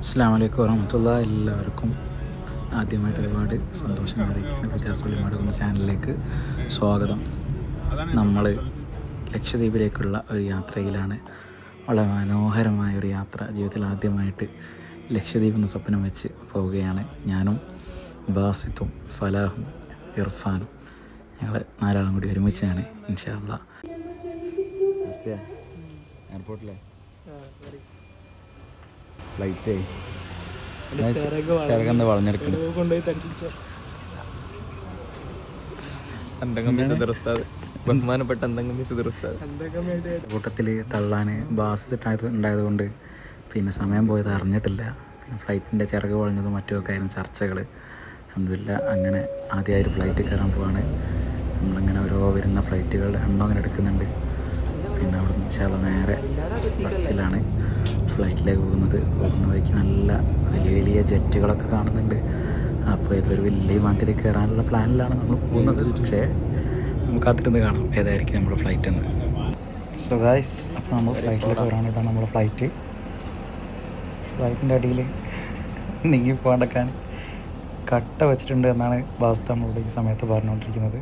അസ്സാം വലൈക്കും വരഹമത്തുള്ള എല്ലാവർക്കും ആദ്യമായിട്ട് ഒരുപാട് സന്തോഷം അറിയിക്കുന്ന വിദ്യാസ് പുള്ളിമാട് എന്ന ചാനലിലേക്ക് സ്വാഗതം. നമ്മൾ ലക്ഷദ്വീപിലേക്കുള്ള ഒരു യാത്രയിലാണ്. വളരെ മനോഹരമായ ഒരു യാത്ര. ജീവിതത്തിൽ ആദ്യമായിട്ട് ലക്ഷദ്വീപ് എന്ന സ്വപ്നം വെച്ച് പോവുകയാണ്. ഞാനും ബാസിത്തും ഫലാഹും ഇർഫാനും. ഞങ്ങൾ നാലാളും കൂടി ഒരുമിച്ചാണ് ഇൻഷാല്ല എയർപോർട്ടിലെ ഫ്ലൈറ്റ് ചിറകന്ന് വളഞ്ഞെടുക്കണം? ബഹുമാനപ്പെട്ട കൂട്ടത്തിൽ തള്ളാൻ ബാസ് ഉണ്ടായത് കൊണ്ട് പിന്നെ സമയം പോയത് അറിഞ്ഞിട്ടില്ല. പിന്നെ ഫ്ലൈറ്റിന്റെ ചിറക് വളഞ്ഞതും മറ്റുമൊക്കെ ആയിരുന്നു ചർച്ചകൾ അതൊന്നുമില്ല അങ്ങനെ ആദ്യമായിട്ട് ഫ്ലൈറ്റ് കയറാൻ പോവാണ്. നമ്മളിങ്ങനെ ഓരോ വരുന്ന ഫ്ലൈറ്റുകളുടെ എണ്ണം അങ്ങനെ എടുക്കുന്നുണ്ട്. പിന്നെ അവിടെ നിന്ന് നേരെ ബസ്സിലാണ്. ഫ്ലൈറ്റിലേക്ക് പോകുന്നത് പോകുന്ന വഴിക്ക് നല്ല വലിയ വലിയ ജെറ്റുകളൊക്കെ കാണുന്നുണ്ട്. അപ്പോൾ ഇതൊരു വലിയ വണ്ടിയിൽ കയറാനുള്ള പ്ലാനിലാണ് നമ്മൾ പോകുന്നത്. പക്ഷേ നമുക്ക് കാത്തിരുന്ന് കാണാം ഏതായിരിക്കും നമ്മുടെ ഫ്ലൈറ്റ് എന്ന്. സോ ഗായ്സ് അപ്പോൾ നമ്മൾ ഫ്ലൈറ്റിൽ കയറാണ് ഇതാണ് നമ്മുടെ ഫ്ലൈറ്റ്. ഫ്ലൈറ്റിന്റെ അടിയിൽ നീങ്ങി പോകാണ്ടക്കാൻ കട്ട വെച്ചിട്ടുണ്ട് എന്നാണ് വാസ്തു നമ്മളോട് ഈ സമയത്ത് പറഞ്ഞുകൊണ്ടിരിക്കുന്നത്.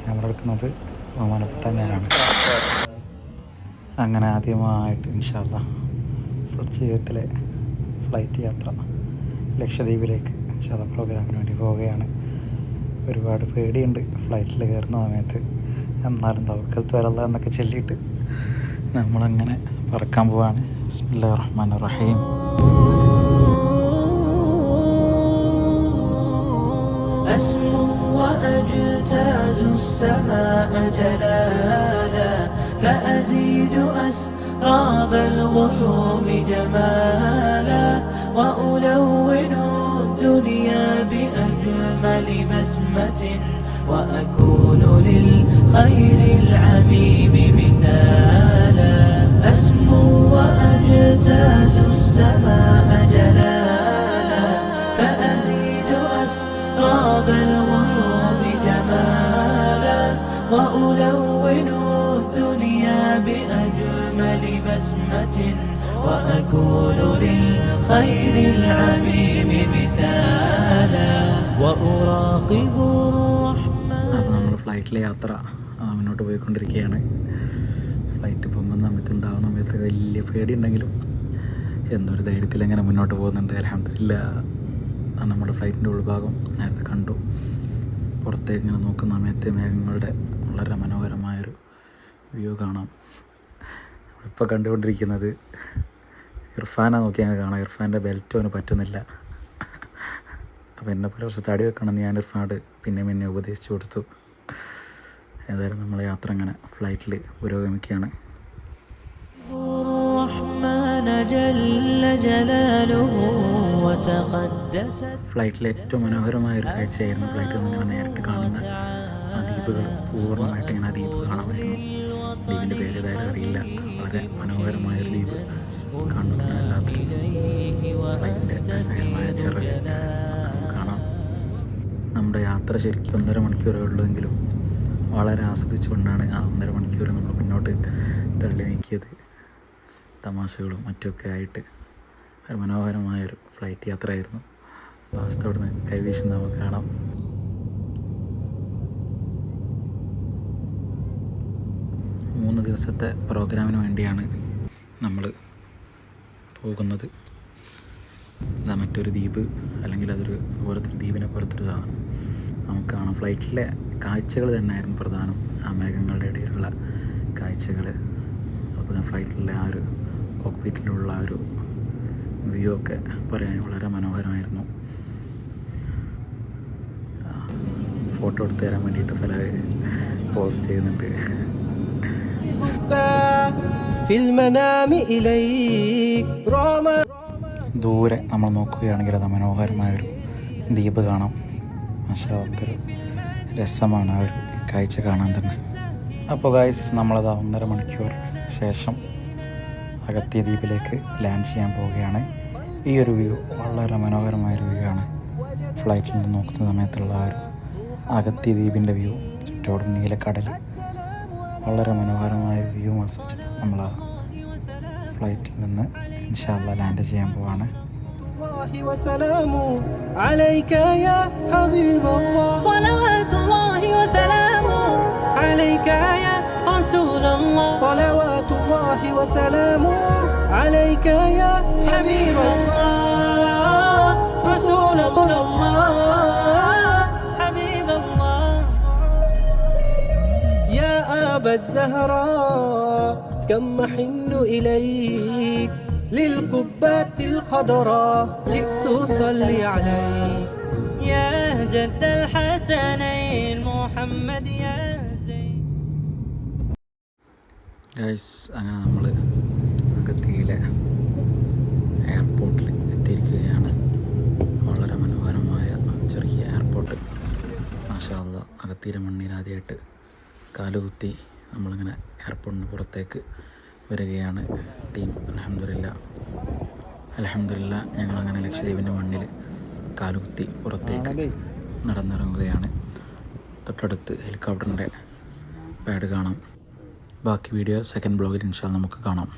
ക്യാമറ എടുക്കുന്നത് ബഹുമാനപ്പെട്ട ഞാനാണ്. അങ്ങനെ ആദ്യമായിട്ട് ഇൻഷാല്ല ജീവിതത്തിലെ ഫ്ലൈറ്റ് യാത്ര ലക്ഷദ്വീപിലേക്ക് ഇൻഷാല്ല പ്രോഗ്രാമിന് വേണ്ടി പോവുകയാണ് ഒരുപാട് പേടിയുണ്ട് ഫ്ലൈറ്റിൽ കയറുന്ന സമയത്ത് എന്നാലും തവക്കൽത്ത് വരല്ല എന്നൊക്കെ ചൊല്ലിയിട്ട് നമ്മളങ്ങനെ പറക്കാൻ പോവാണ് ബിസ്മില്ലാ റഹ്മാൻ റഹീം أسمو وأجتاز السماء جلالا فأزيد أسراب الغيوم جمالا وألون الدنيا بأجمل بسمة وأكون للخير العميم مثالا. أسمو وأجتاز السماء جلالا فأزيد أسراب الغيوم جمالا وألون بسمة وأكون للخير العميم مثالا وأراقب الرحمن അപ്പോൾ നമ്മൾ ഫ്ലൈറ്റിലെ യാത്ര ആ, മുന്നോട്ട് പോയിക്കൊണ്ടിരിക്കുകയാണ് ഫ്ലൈറ്റ് പൊങ്ങുന്ന സമയത്ത് ഉണ്ടാകുന്ന സമയത്ത് വലിയ പേടിയുണ്ടെങ്കിലും എന്തൊരു ധൈര്യത്തിൽ എങ്ങനെ മുന്നോട്ട് പോകുന്നുണ്ട് അലഹമില്ല നമ്മുടെ ഫ്ലൈറ്റിൻ്റെ ഉൾഭാഗം നേരത്തെ കണ്ടു പുറത്തേക്ക് ഇങ്ങനെ നോക്കുന്ന സമയത്ത് മേഘങ്ങളുടെ വളരെ മനോഹരമായൊരു വ്യൂ കാണാം ഇപ്പോൾ കണ്ടുകൊണ്ടിരിക്കുന്നത്. ഇർഫാനാണ് നോക്കി ഞങ്ങൾ കാണാം. ഇർഫാന്റെ ബെൽറ്റ് അവന് പറ്റുന്നില്ല. അപ്പോൾ എന്നെ പല വർഷം തടി വെക്കണമെന്ന് ഞാൻ ഇർഫാനോട് പിന്നെ പിന്നെ ഉപദേശിച്ചു കൊടുത്തു. ഏതായാലും നമ്മളെ യാത്ര അങ്ങനെ ഫ്ലൈറ്റിൽ പുരോഗമിക്കുകയാണ്. ഫ്ലൈറ്റിലെ ഏറ്റവും മനോഹരമായ ഒരു കാഴ്ചയായിരുന്നു ഫ്ലൈറ്റിൽ നിന്ന് ഇങ്ങനെ നേരിട്ട് കാണുന്ന ആ ദ്വീപുകൾ. പൂർണമായിട്ട് ഇങ്ങനെ ആ ദ്വീപ് കാണാമായിരുന്നു. ദ്വീപിന്റെ പേര് ഏതായാലും അറിയില്ല. വളരെ മനോഹരമായ ഒരു ദ്വീപ് ചിറക് കാണാം. നമ്മുടെ യാത്ര ശരിക്കും ഒന്നര മണിക്കൂറേ ഉള്ളൂവെങ്കിലും വളരെ ആസ്വദിച്ചുകൊണ്ടാണ് ആ ഒന്നര മണിക്കൂർ നമ്മൾ മുന്നോട്ട് തള്ളി നീക്കിയത്. തമാശകളും മറ്റൊക്കെ ആയിട്ട് ഒരു മനോഹരമായൊരു ഫ്ലൈറ്റ് യാത്രയായിരുന്നു. വാസ്തു അവിടുന്ന് കൈവീശുന്ന നമുക്ക് കാണാം. മൂന്ന് ദിവസത്തെ പ്രോഗ്രാമിന് വേണ്ടിയാണ് നമ്മൾ പോകുന്നത്. ഇതാ മറ്റൊരു ദ്വീപ് അല്ലെങ്കിൽ അതൊരു പോലത്തെ ഒരു ദ്വീപിനെ പോലത്തെ ഒരു സാധനം. നമുക്ക് കാണാം. ഫ്ലൈറ്റിലെ കാഴ്ചകൾ തന്നെയായിരുന്നു പ്രധാനം. ആ മേഘങ്ങളുടെ ഇടയിലുള്ള കാഴ്ചകൾ. അപ്പോൾ ഫ്ലൈറ്റിലെ ആ ഒരു കോക്പീറ്റിലുള്ള ആ ഒരു വ്യൂ ഒക്കെ പറയാൻ വളരെ മനോഹരമായിരുന്നു. ഫോട്ടോ എടുത്ത് തരാൻ വേണ്ടിയിട്ട് പല പോസ്റ്റ് ചെയ്യുന്നുണ്ട്. ദൂരെ നമ്മൾ നോക്കുകയാണെങ്കിൽ അത് മനോഹരമായൊരു ദ്വീപ് കാണാം. പക്ഷേ അതൊരു രസമാണ് ആ ഒരു കാഴ്ച കാണാൻ തന്നെ. അപ്പോൾ ഗായ്സ് നമ്മളത് ഒന്നര മണിക്കൂർ ശേഷം അഗത്തി ദ്വീപിലേക്ക് ലാൻഡ് ചെയ്യാൻ പോവുകയാണ്. ഈ ഒരു വ്യൂ വളരെ മനോഹരമായൊരു വ്യൂ ആണ്. ഫ്ലൈറ്റിൽ നിന്ന് നോക്കുന്ന സമയത്തുള്ള ആ ഒരു അകത്തിയ ദ്വീപിന്റെ വ്യൂ ചുറ്റോടും നീലക്കടൽ. വളരെ മനോഹരമായ വ്യൂ ആസ്വദിച്ച് നമ്മൾ ആ ഫ്ലൈറ്റിൽ നിന്ന് ഇൻഷാല്ല ലാൻഡ് ചെയ്യാൻ പോവാണ് الله وسلامه عليك يا حبيب الله صلوات الله وسلامه عليك يا رسول الله صلوات الله وسلامه عليك يا حبيب الله الزهراء كم أحن إليك للقبات الخضراء جئت أصلي عليك يا جد الحسنين محمد يا زين ഗൈസ് അങ്ങനെ നമ്മൾ അഗത്തിയിലെ എയർപോർട്ടിൽ എത്തിയിരിക്കുകയാണ് വളരെ മനോഹരമായ ചെറിയ എയർപോർട്ട് മാഷാല്ല അകത്തിയിലെ മണ്ണിലാദ്യമായിട്ട് കാലുകുത്തി നമ്മളിങ്ങനെ എയർപോർട്ടിന് പുറത്തേക്ക് വരികയാണ്. ടീം അലഹമില്ല അലഹമില്ല ഞങ്ങളങ്ങനെ ലക്ഷദ്വീപിന്റെ മണ്ണിൽ കാലുകുത്തി പുറത്തേക്ക് നടന്നിറങ്ങുകയാണ്. തൊട്ടടുത്ത് ഹെലികോപ്റ്ററിന്റെ പാഡ് കാണാം. ബാക്കി വീഡിയോ സെക്കൻഡ് ബ്ലോഗിൽ ഇൻഷാൽ നമുക്ക് കാണാം.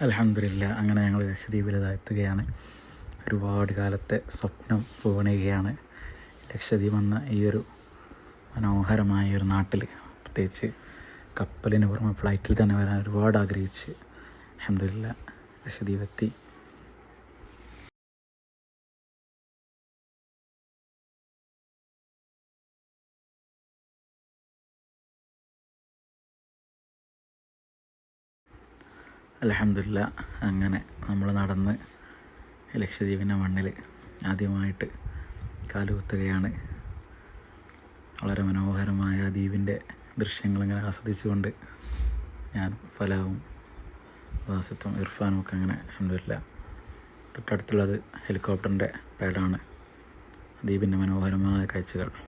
അലഹമില്ല അങ്ങനെ ഞങ്ങൾ ലക്ഷദ്വീപിൽ എത്തുകയാണ്. ഒരുപാട് കാലത്തെ സ്വപ്നം പൂവണിയുകയാണ്. ലക്ഷദ്വീപ് എന്ന ഈ ഒരു മനോഹരമായ ഒരു നാട്ടിൽ പ്രത്യേകിച്ച് കപ്പലിന് പുറമെ ഫ്ലൈറ്റിൽ തന്നെ വരാൻ ഒരുപാട് ആഗ്രഹിച്ച് അഹമ്മദില്ല ലക്ഷദ്വീപ് അലഹമില്ല അങ്ങനെ നമ്മൾ നടന്ന് ലക്ഷദ്വീപിന്റെ മണ്ണിൽ ആദ്യമായിട്ട് കാലുകുത്തുകയാണ്. വളരെ മനോഹരമായ ദ്വീപിന്റെ ദൃശ്യങ്ങളിങ്ങനെ ആസ്വദിച്ചുകൊണ്ട് ഞാൻ ഫലവും വാസത്തും ഇർഫാനും ഒക്കെ അങ്ങനെ അഹമ്മദില്ല തൊട്ടടുത്തുള്ളത് ഹെലികോപ്റ്ററിന്റെ പാഡാണ് ദ്വീപിന്റെ മനോഹരമായ കാഴ്ചകൾ.